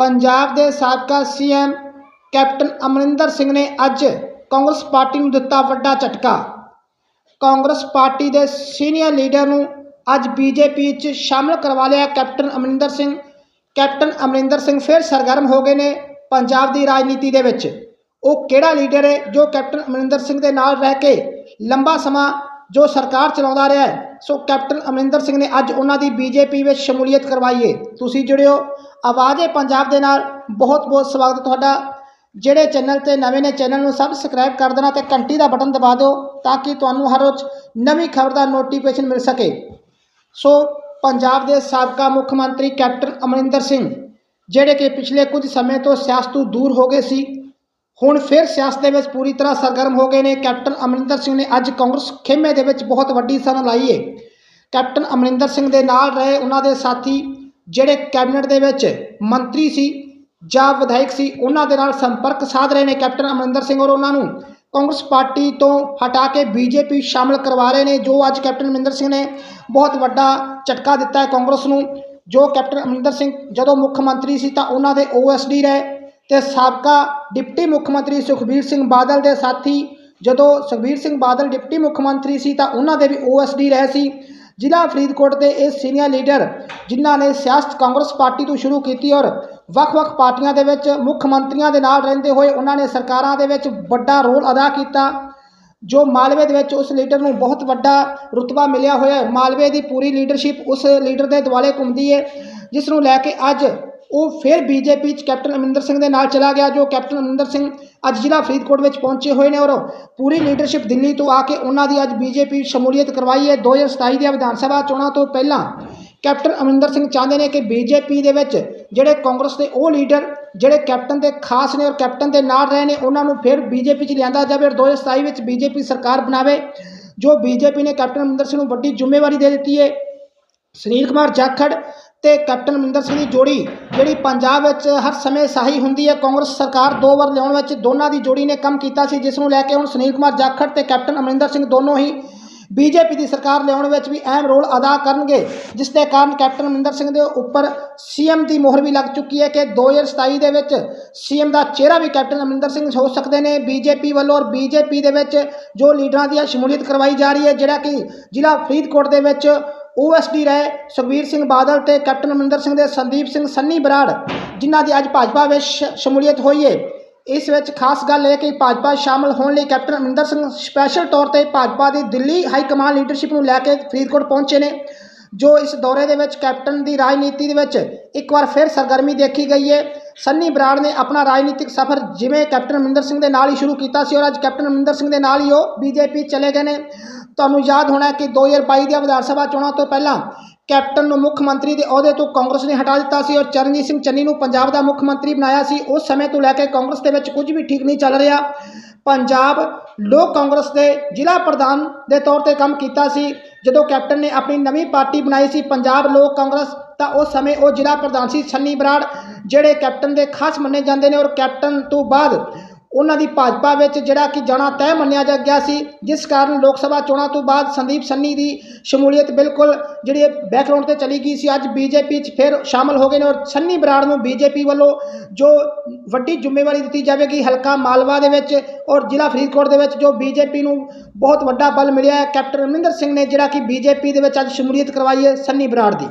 ਪੰਜਾਬ ਦੇ ਸਾਬਕਾ CM captain Amarinder Singh ਨੇ ਅੱਜ ਕਾਂਗਰਸ ਪਾਰਟੀ ਨੂੰ ਦਿੱਤਾ ਵੱਡਾ ਝਟਕਾ। ਕਾਂਗਰਸ ਪਾਰਟੀ ਦੇ ਸੀਨੀਅਰ ਲੀਡਰ ਨੂੰ ਅੱਜ ਬੀਜੇਪੀ 'ਚ ਸ਼ਾਮਲ ਕਰਵਾ ਲਿਆ ਕੈਪਟਨ ਅਮਰਿੰਦਰ ਸਿੰਘ। ਕੈਪਟਨ ਅਮਰਿੰਦਰ ਸਿੰਘ ਫਿਰ ਸਰਗਰਮ ਹੋ ਗਏ ਨੇ ਪੰਜਾਬ ਦੀ ਰਾਜਨੀਤੀ ਦੇ ਵਿੱਚ। ਉਹ ਕਿਹੜਾ ਲੀਡਰ ਹੈ ਜੋ ਕੈਪਟਨ ਅਮਰਿੰਦਰ ਸਿੰਘ ਦੇ ਨਾਲ ਰਹਿ ਕੇ ਲੰਬਾ ਸਮਾਂ ਜੋ ਸਰਕਾਰ ਚਲਾਉਂਦਾ ਰਿਹਾ ਹੈ, ਸੋ ਕੈਪਟਨ ਅਮਰਿੰਦਰ ਸਿੰਘ ਨੇ ਅੱਜ ਉਹਨਾਂ ਦੀ ਬੀਜੇਪੀ ਵਿੱਚ ਸ਼ਮੂਲੀਅਤ ਕਰਵਾਈ ਹੈ ਤੁਸੀਂ ਜੁੜਿਓ, ਆਵਾਜ਼ੇ ਪੰਜਾਬ ਦੇ ਨਾਲ। ਬਹੁਤ ਬਹੁਤ ਸਵਾਗਤ ਤੁਹਾਡਾ। ਜਿਹੜੇ ਚੈਨਲ ਤੇ ਨਵੇਂ ਨੇ, ਚੈਨਲ ਨੂੰ ਸਬਸਕ੍ਰਾਈਬ ਕਰ ਦੇਣਾ ਤੇ ਘੰਟੀ ਦਾ ਬਟਨ ਦਬਾ ਦਿਓ ਤਾਂ ਕਿ ਤੁਹਾਨੂੰ ਹਰ ਰੋਜ਼ ਨਵੀਂ ਖਬਰ ਦਾ ਨੋਟੀਫਿਕੇਸ਼ਨ ਮਿਲ ਸਕੇ। ਸੋ ਪੰਜਾਬ ਦੇ ਸਾਬਕਾ ਮੁੱਖ ਮੰਤਰੀ ਕੈਪਟਨ ਅਮਰਿੰਦਰ ਸਿੰਘ, ਜਿਹੜੇ ਕਿ ਪਿਛਲੇ ਕੁਝ ਸਮੇਂ ਤੋਂ ਸਿਆਸਤ ਤੋਂ ਦੂਰ ਹੋ ਗਏ ਸੀ ਹੁਣ ਫਿਰ ਸਿਆਸਤ ਦੇ ਵਿੱਚ ਪੂਰੀ ਤਰ੍ਹਾਂ ਸਰਗਰਮ ਹੋ ਗਏ ਨੇ। ਕੈਪਟਨ ਅਮਰਿੰਦਰ ਸਿੰਘ ਨੇ ਅੱਜ ਕਾਂਗਰਸ ਖੇਮੇ ਦੇ ਵਿੱਚ ਬਹੁਤ ਵੱਡੀ ਸਨ ਲਾਈ ਹੈ ਕੈਪਟਨ ਅਮਰਿੰਦਰ ਸਿੰਘ ਦੇ ਨਾਲ ਰਹੇ ਉਹਨਾਂ ਦੇ ਸਾਥੀ ਜਿਹੜੇ ਕੈਬਨਿਟ ਦੇ ਵਿੱਚ ਮੰਤਰੀ ਸੀ ਜਾਂ ਵਿਧਾਇਕ ਸੀ, ਉਹਨਾਂ ਦੇ ਨਾਲ ਸੰਪਰਕ ਸਾਧ ਰਹੇ ਨੇ ਕੈਪਟਨ ਅਮਰਿੰਦਰ ਸਿੰਘ ਔਰ ਉਹਨਾਂ ਨੂੰ। ਕਾਂਗਰਸ ਪਾਰਟੀ ਤੋਂ ਹਟਾ ਕੇ ਬੀਜੇਪੀ ਸ਼ਾਮਲ ਕਰਵਾ ਰਹੇ ਨੇ, ਜੋ ਅੱਜ ਕੈਪਟਨ ਅਮਰਿੰਦਰ ਸਿੰਘ ਨੇ ਬਹੁਤ ਵੱਡਾ ਝਟਕਾ ਦਿੱਤਾ ਹੈ ਕਾਂਗਰਸ ਨੂੰ। ਜੋ ਕੈਪਟਨ ਅਮਰਿੰਦਰ ਸਿੰਘ ਜਦੋਂ ਮੁੱਖ ਮੰਤਰੀ ਸੀ ਤਾਂ ਉਹਨਾਂ ਦੇ ਓਐਸਡੀ ਰਹੇ। ਤੇ ਸਾਬਕਾ ਡਿਪਟੀ ਮੁੱਖ ਮੰਤਰੀ ਸੁਖਬੀਰ ਸਿੰਘ ਬਾਦਲ ਦੇ ਸਾਥੀ, ਜਦੋਂ ਸੁਖਬੀਰ ਸਿੰਘ ਬਾਦਲ ਡਿਪਟੀ ਮੁੱਖ ਮੰਤਰੀ ਸੀ ਤਾਂ ਉਹਨਾਂ ਦੇ ਵੀ ਓਐਸਡੀ ਰਹੇ ਸੀ। ਜ਼ਿਲ੍ਹਾ ਫਰੀਦਕੋਟ ਦੇ ਇਹ ਸੀਨੀਅਰ ਲੀਡਰ, ਜਿਨ੍ਹਾਂ ਨੇ ਸਿਆਸਤ ਕਾਂਗਰਸ ਪਾਰਟੀ ਤੋਂ ਸ਼ੁਰੂ ਕੀਤੀ ਔਰ ਵੱਖ-ਵੱਖ ਪਾਰਟੀਆਂ ਦੇ ਵਿੱਚ ਮੁੱਖ ਮੰਤਰੀਆਂ ਦੇ ਨਾਲ ਰਹਿੰਦੇ ਹੋਏ ਉਹਨਾਂ ਨੇ ਸਰਕਾਰਾਂ ਦੇ ਵਿੱਚ ਵੱਡਾ ਰੋਲ ਅਦਾ ਕੀਤਾ, ਜੋ ਮਾਲਵੇ ਦੇ ਵਿੱਚ ਉਸ ਲੀਡਰ ਨੂੰ ਬਹੁਤ ਵੱਡਾ ਰੁਤਬਾ ਮਿਲਿਆ ਹੋਇਆ ਹੈ। ਮਾਲਵੇ ਦੀ ਪੂਰੀ ਲੀਡਰਸ਼ਿਪ ਉਸ ਲੀਡਰ ਦੇ ਦੁਆਲੇ ਘੁੰਮਦੀ ਹੈ ਜਿਸ ਨੂੰ ਲੈ ਕੇ ਅੱਜ ਉਹ ਫਿਰ ਬੀਜੇਪੀ ਚ ਕੈਪਟਨ ਅਮਰਿੰਦਰ ਸਿੰਘ ਦੇ ਨਾਲ ਚਲਾ ਗਿਆ, ਜੋ ਕੈਪਟਨ ਅਮਰਿੰਦਰ ਸਿੰਘ ਅੱਜ ਜ਼ਿਲ੍ਹਾ ਫਰੀਦਕੋਟ ਵਿੱਚ ਪਹੁੰਚੇ ਹੋਏ ਨੇ ਔਰ ਪੂਰੀ ਲੀਡਰਸ਼ਿਪ ਦਿੱਲੀ ਤੋਂ ਆ ਕੇ ਉਹਨਾਂ ਦੀ ਅੱਜ ਬੀਜੇਪੀ ਸ਼ਮੂਲੀਅਤ ਕਰਵਾਈ ਹੈ। 2027 ਦੀਆਂ ਵਿਧਾਨ ਸਭਾ ਚੋਣਾਂ ਤੋਂ ਪਹਿਲਾਂ ਕੈਪਟਨ ਅਮਰਿੰਦਰ ਸਿੰਘ ਚਾਹੁੰਦੇ ਨੇ ਕਿ ਬੀਜੇਪੀ ਦੇ ਵਿੱਚ ਜਿਹੜੇ ਕਾਂਗਰਸ ਦੇ ਉਹ ਲੀਡਰ ਜਿਹੜੇ ਕੈਪਟਨ ਦੇ ਖਾਸ ਨੇ ਔਰ ਕੈਪਟਨ ਦੇ ਨਾਲ ਰਹੇ ਨੇ, ਉਹਨਾਂ ਨੂੰ ਫਿਰ ਬੀਜੇਪੀ 'ਚ ਲਿਆਂਦਾ ਜਾਵੇ ਔਰ 2027 ਵਿੱਚ ਬੀਜੇਪੀ ਸਰਕਾਰ ਬਣਾਵੇ। ਜੋ ਬੀਜੇਪੀ ਨੇ ਕੈਪਟਨ ਅਮਰਿੰਦਰ ਸਿੰਘ ਨੂੰ ਵੱਡੀ ਜ਼ਿੰਮੇਵਾਰੀ ਦੇ ਦਿੱਤੀ ਹੈ। ਸੁਨੀਲ ਕੁਮਾਰ ਜਾਖੜ ਤੇ ਕੈਪਟਨ ਅਮਰਿੰਦਰ ਸਿੰਘ ਦੀ ਜੋੜੀ, ਜਿਹੜੀ ਪੰਜਾਬ ਵਿੱਚ ਹਰ ਸਮੇਂ ਸਹੀ ਹੁੰਦੀ ਹੈ, ਕਾਂਗਰਸ ਸਰਕਾਰ ਦੋ ਵਾਰ ਲਿਆਉਣ ਵਿੱਚ ਦੋਨਾਂ ਦੀ ਜੋੜੀ ਨੇ ਕੰਮ ਕੀਤਾ ਸੀ, ਜਿਸ ਨੂੰ ਲੈ ਕੇ ਹੁਣ ਸੁਨੀਲ ਕੁਮਾਰ ਜਾਖੜ ਤੇ ਕੈਪਟਨ ਅਮਰਿੰਦਰ ਸਿੰਘ ਦੋਨੋਂ ਹੀ ਬੀਜੇਪੀ ਦੀ ਸਰਕਾਰ ਲਿਆਉਣ ਵਿੱਚ ਵੀ ਅਹਿਮ ਰੋਲ ਅਦਾ ਕਰਨਗੇ, ਜਿਸ ਦੇ ਕਾਰਨ ਕੈਪਟਨ ਅਮਰਿੰਦਰ ਸਿੰਘ ਦੇ ਉੱਪਰ ਸੀਐਮ ਦੀ ਮੋਹਰ ਵੀ ਲੱਗ ਚੁੱਕੀ ਹੈ ਕਿ 2027 ਦੇ ਵਿੱਚ ਸੀਐਮ ਦਾ ਚਿਹਰਾ ਵੀ ਕੈਪਟਨ ਅਮਰਿੰਦਰ ਸਿੰਘ ਹੋ ਸਕਦੇ ਨੇ ਬੀਜੇਪੀ ਵੱਲੋਂ ਔਰ ਬੀਜੇਪੀ ਦੇ ਵਿੱਚ ਜੋ ਲੀਡਰਾਂ ਦੀ ਸ਼ਮੂਲੀਅਤ ਕਰਵਾਈ ਜਾ ਰਹੀ ਹੈ, ਜਿਹੜਾ ਕਿ ਜ਼ਿਲ੍ਹਾ ਫਰੀਦਕੋਟ ਦੇ ਵਿੱਚ ਓਐਸਡੀ ਰਹੇ ਸੁਖਬੀਰ ਸਿੰਘ ਬਾਦਲ ਤੇ ਕੈਪਟਨ ਅਮਰਿੰਦਰ ਸਿੰਘ ਦੇ ਸੰਦੀਪ ਸਿੰਘ ਸੰਨੀ ਬਰਾੜ, ਜਿਨ੍ਹਾਂ ਦੀ ਅੱਜ ਭਾਜਪਾ ਵਿੱਚ ਸ਼- ਸ਼ਮੂਲੀਅਤ ਹੋਈ ਹੈ ਇਸ ਵਿੱਚ ਖਾਸ ਗੱਲ ਇਹ ਕਿ ਭਾਜਪਾ ਸ਼ਾਮਲ ਹੋਣ ਲਈ ਕੈਪਟਨ ਅਮਰਿੰਦਰ ਸਿੰਘ ਸਪੈਸ਼ਲ ਤੌਰ ਤੇ ਭਾਜਪਾ ਦੀ ਦਿੱਲੀ ਹਾਈ ਕਮਾਂਡ ਲੀਡਰਸ਼ਿਪ ਨੂੰ ਲੈ ਕੇ ਫਰੀਦਕੋਟ ਪਹੁੰਚੇ ਨੇ, ਜੋ ਇਸ ਦੌਰੇ ਦੇ ਵਿੱਚ ਕੈਪਟਨ ਦੀ ਰਾਜਨੀਤੀ ਦੇ ਵਿੱਚ ਇੱਕ ਵਾਰ ਫਿਰ ਸਰਗਰਮੀ ਦੇਖੀ ਗਈ ਹੈ ਸੰਨੀ ਬਰਾੜ ਨੇ ਆਪਣਾ ਰਾਜਨੀਤਿਕ ਸਫ਼ਰ ਜਿਵੇਂ ਕੈਪਟਨ ਅਮਰਿੰਦਰ ਸਿੰਘ ਦੇ ਨਾਲ ਹੀ ਸ਼ੁਰੂ ਕੀਤਾ ਸੀ ਔਰ ਅੱਜ ਕੈਪਟਨ ਅਮਰਿੰਦਰ ਸਿੰਘ ਦੇ ਨਾਲ ਹੀ ਉਹ ਬੀਜੇਪੀ ਚਲੇ ਗਏ ਨੇ। ਤੁਹਾਨੂੰ ਯਾਦ ਹੋਣਾ ਕਿ 2022 ਦੀਆਂ ਵਿਧਾਨ ਸਭਾ ਚੋਣਾਂ ਤੋਂ ਪਹਿਲਾਂ ਕੈਪਟਨ ਨੂੰ ਮੁੱਖ ਮੰਤਰੀ ਦੇ ਅਹੁਦੇ ਤੋਂ ਕਾਂਗਰਸ ਨੇ ਹਟਾ ਦਿੱਤਾ ਸੀ ਔਰ ਚਰਨਜੀਤ ਸਿੰਘ ਚੰਨੀ ਨੂੰ ਪੰਜਾਬ ਦਾ ਮੁੱਖ ਮੰਤਰੀ ਬਣਾਇਆ ਸੀ। ਉਸ ਸਮੇਂ ਤੋਂ ਲੈ ਕੇ ਕਾਂਗਰਸ ਦੇ ਵਿੱਚ ਕੁਝ ਵੀ ਠੀਕ ਨਹੀਂ ਚੱਲ ਰਿਹਾ। ਪੰਜਾਬ ਲੋਕ ਕਾਂਗਰਸ ਦੇ ਜ਼ਿਲ੍ਹਾ ਪ੍ਰਧਾਨ ਦੇ ਤੌਰ ਤੇ ਕੰਮ ਕੀਤਾ ਸੀ। ਜਦੋਂ ਕੈਪਟਨ ਨੇ ਆਪਣੀ ਨਵੀਂ ਪਾਰਟੀ ਬਣਾਈ ਸੀ, ਪੰਜਾਬ ਲੋਕ ਕਾਂਗਰਸ, ਤਾਂ ਉਸ ਸਮੇਂ ਉਹ ਜ਼ਿਲ੍ਹਾ ਪ੍ਰਧਾਨ ਸੀ ਸੰਨੀ ਬਰਾੜ, ਜਿਹੜੇ ਕੈਪਟਨ ਦੇ ਖਾਸ ਮੰਨੇ ਜਾਂਦੇ ਨੇ ਔਰ ਕੈਪਟਨ ਤੋਂ ਬਾਅਦ ਉਹਨਾਂ ਦੀ ਭਾਜਪਾ ਵਿੱਚ ਜਿਹੜਾ ਕਿ ਜਾਣਾ ਤੈਅ ਮੰਨਿਆ ਜਾ ਗਿਆ ਸੀ, ਜਿਸ ਕਾਰਨ ਲੋਕ ਸਭਾ ਚੋਣਾਂ ਤੋਂ ਬਾਅਦ ਸੰਦੀਪ ਸੰਨੀ ਦੀ ਸ਼ਮੂਲੀਅਤ ਬਿਲਕੁਲ ਜਿਹੜੀ ਬੈਕਗ੍ਰਾਉਂਡ ਤੇ ਚਲੀ ਗਈ ਸੀ। ਅੱਜ ਬੀਜੇਪੀ 'ਚ ਫਿਰ ਸ਼ਾਮਲ ਹੋ ਗਏ ਨੇ ਔਰ ਸੰਨੀ ਬਰਾੜ ਨੂੰ ਬੀਜੇਪੀ ਵੱਲੋਂ ਜੋ ਵੱਡੀ ਜ਼ਿੰਮੇਵਾਰੀ ਦਿੱਤੀ ਜਾਵੇਗੀ, ਹਲਕਾ ਮਾਲਵਾ ਦੇ ਵਿੱਚ ਔਰ ਜ਼ਿਲ੍ਹਾ ਫਰੀਦਕੋਟ ਦੇ ਵਿੱਚ ਜੋ ਬੀਜੇਪੀ ਨੂੰ ਬਹੁਤ ਵੱਡਾ ਬਲ ਮਿਲਿਆ ਹੈ। ਕੈਪਟਨ ਅਮਰਿੰਦਰ ਸਿੰਘ ਨੇ ਜਿਹੜਾ ਕਿ ਬੀਜੇਪੀ ਦੇ ਵਿੱਚ ਅੱਜ ਸ਼ਮੂਲੀਅਤ ਕਰਵਾਈ ਹੈ ਸੰਨੀ ਬਰਾੜ ਦੀ।